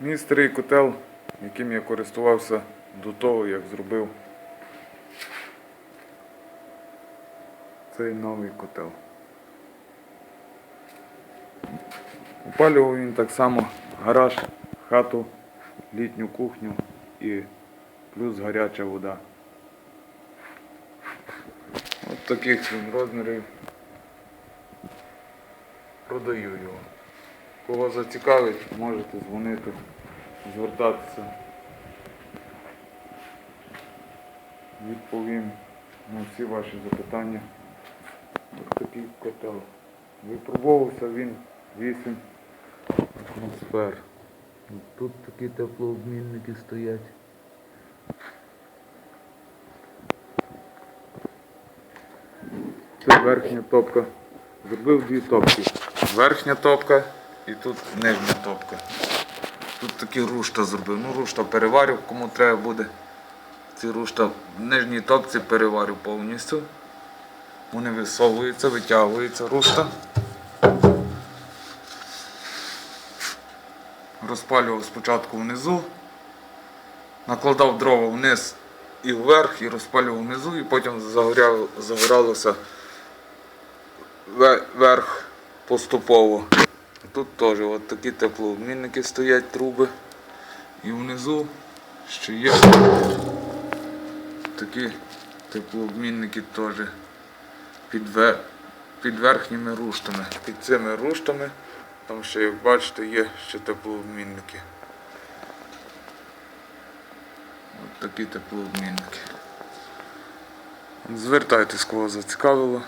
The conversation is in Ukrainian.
Мій старий котел, яким я користувався до того, як зробив цей новий котел. Опалював він так само гараж, хату, літню кухню і плюс гаряча вода. От таких він розмірів. Продаю його. Кого зацікавить, можете дзвонити, звертатися. Відповім на всі ваші запитання. Ось такий котел. Випробовувався він 8 атмосфер. Тут такі теплообмінники стоять. Це верхня топка. Зробив дві топки. Верхня топка і тут нижня топка. Тут такі рушта зробив. Ну, рушта переварив, кому треба буде. Ці рушта в нижній топці переварю повністю. Вони висовуються, витягуються рушта. Розпалював спочатку внизу, накладав дрова вниз і вверх, і розпалював внизу, і потім загоряв, загоралося ве- верх поступово. Тут теж от такі теплообмінники стоять труби. І внизу ще є такі теплообмінники теж під, ве- під верхніми руштами. Під цими руштами, там ще, як бачите, є ще теплообмінники. От такі теплообмінники. Звертайтесь, кого зацікавило.